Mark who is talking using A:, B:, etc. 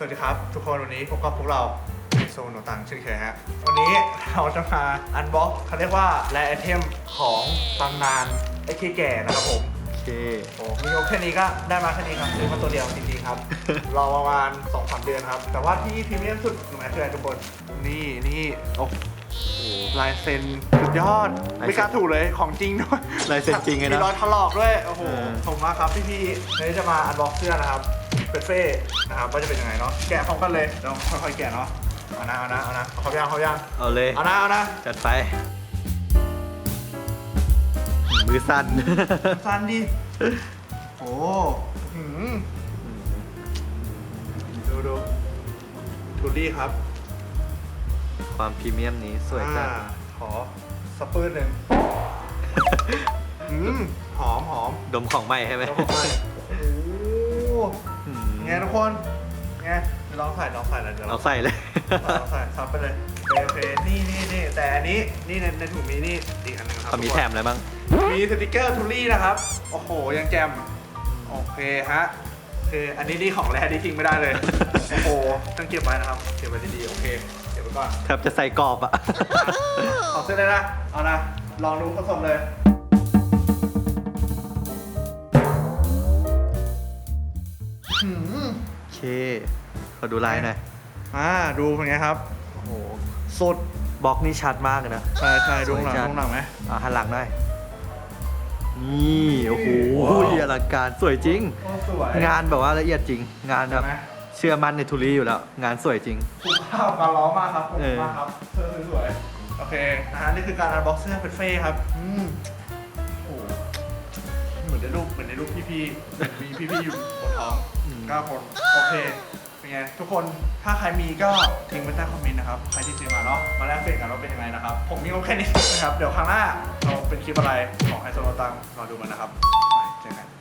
A: สวัสดีครับ ทุกคนวันนี้พบกับพวกเราในโซนโนตังเช่นเคยฮะวันนี้เราจะมาอันบ็อกเขาเรียกว่าแรไอเทมของตำนานไอ้ขี้แก่นะครับผม
B: โอเค
A: โอ้มีโอแค่นี้ก็ได้มาแค่นี้ครับซื้อมาตัวเดียวจริงๆครับ รอประมาณ2อสเดือนครับ แต่ว่าที่พรีเมียมสุดหนูแม่คืออะไรทุกคน นี่นี่โอ้โหลายเซ็นสุดยอด
B: ลายเซ็น
A: ไม่กล้าถูกเลยของจริงด้วย
B: ลายเซ็นจริงเลยนะ
A: มีรอยถลอกด้วยโอ้โห
B: เออ
A: ขอบคุณมากครับพี่พี่ๆวันนี้จะมาอันบ็อกเสื้อนะครับ เป็นเฟ่นะครับว่าจะเป็นยังไงเนาะแกะพร้อมกันเลยเดี๋ยวค่อยๆแกะเนาะเอานะเอานะเอานะเขายังเขายัง
B: เอาเลย
A: เอานะเอานะ
B: จัดไป มือสั่น
A: สั้นดิโอ้หืมดูดูทูดี้ครับ
B: ความพรีเมียมนี้สวยจัง
A: อ่าขอสปืนหนึ่งอืมหอมหอม
B: ดมของใหม่ใช่ไหม
A: แล้วผมไปโอ้โห
B: อืม
A: ไงทุกคนไงเดี๋ยวลองใส่ลองใส่เลยเดี๋ยวล
B: เรา
A: อง
B: ใส่เลย
A: ลองใส่ซับไปเลยโอเคโอเคนี่นี่นี่แต่อันนี้นี่ในในถุงนี้นี่อีกอันหนึงครับ
B: เขามี
A: ทุกคน
B: แถมอะไรบ้าง
A: มีสติกเกอร์ทูรี่นะครับ โอ้โห ยังแจม โอเคฮะ คืออันนี้นี่ของแรที่ทิ้งไม่ได้เลย โอ้โห ต้องเก็บไว้นะครับ เก็บไว้ดีๆ โอเค เก็บไว้ก่อน
B: แทบจะใส่กรอบอะ
A: ขอเส้นเลยนะ เอานะ ลองดูผสมเลย หืม
B: โอเค ขอดูลายหน่อย
A: อ่าดูเป็นไงครับ โอ้โหสุด
B: บล็อกนี่ชัดมากเลยนะ
A: ใช่ใช่ดูข้างหลัง
B: สวยจัง
A: ดูข้างหลังไหม
B: อ่าหันหลังหน่อย นี่ โอ้โห
A: ว้าว
B: อลังการสวยจริง
A: โอ้สวย
B: งานแบบว่าละเอียดจริง งานแบ
A: ใช่
B: บ
A: ไหม
B: เชื่อมั่นในทุลีอยู่แล้ว งานสวยจริง
A: คุ้มค่ากับการร้องมากครับขอบ
B: เอ
A: คุณ
B: อ
A: มากครับเสื้อสวยๆโอเคนะฮะนี่คือการอันบ็อกเสื้อเป็นเฟ่ครับอืมโอ้โหเหมือนในรูปเหมือนในรูปพี่ๆเหมือนมีพี่ๆอยู่บนท้อง ก้าคน โอเค เป็นไง ทุกคนถ้าใครมีก็ทิ้งไว้ใต้คอมเมนต์นะครับ ใครที่ซื้อมาเนาะมาแลกเปลี่ยนกันว่าเป็นยังไงนะครับ ผมมีงบแค่นี้นะครับ เดี๋ยวครั้งหน้าเราเป็นคลิปอะไรของไฮโซโนตังรอดูมันนะครับไปเจอกัน